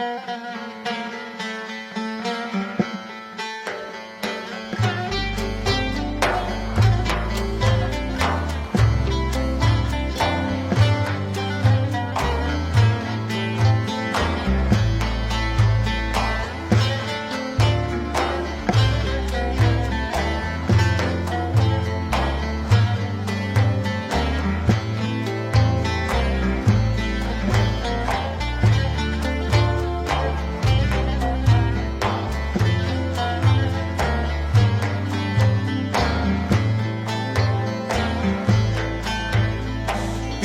Música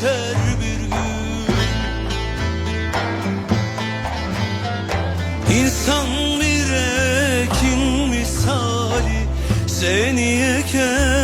biçer bir gün. İnsan bir ekin misali Seni eken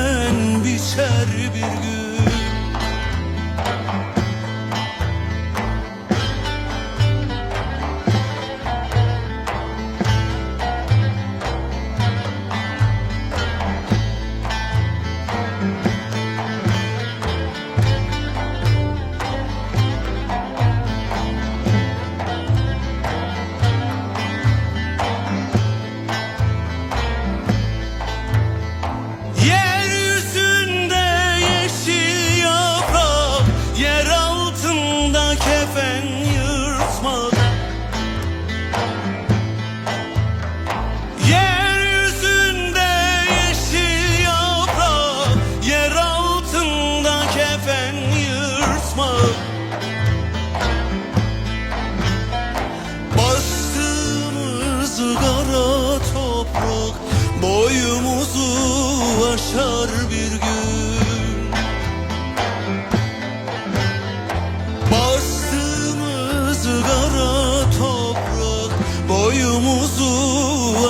Boyumuzu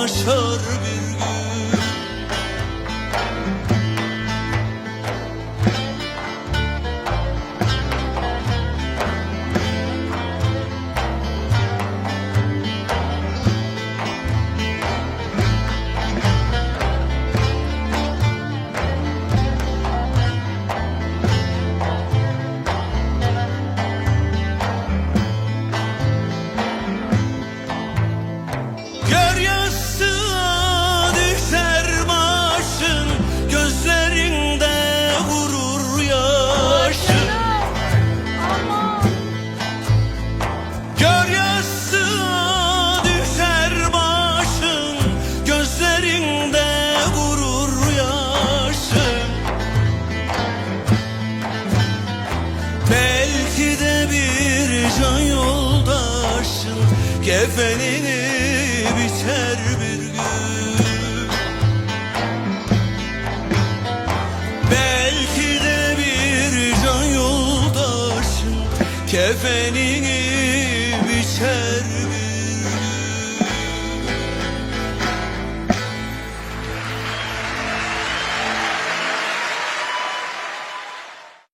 aşar bir koca yoldaşın kefenini biçer bir gün. Belki de bir can yoldaşın kefenini biçer bir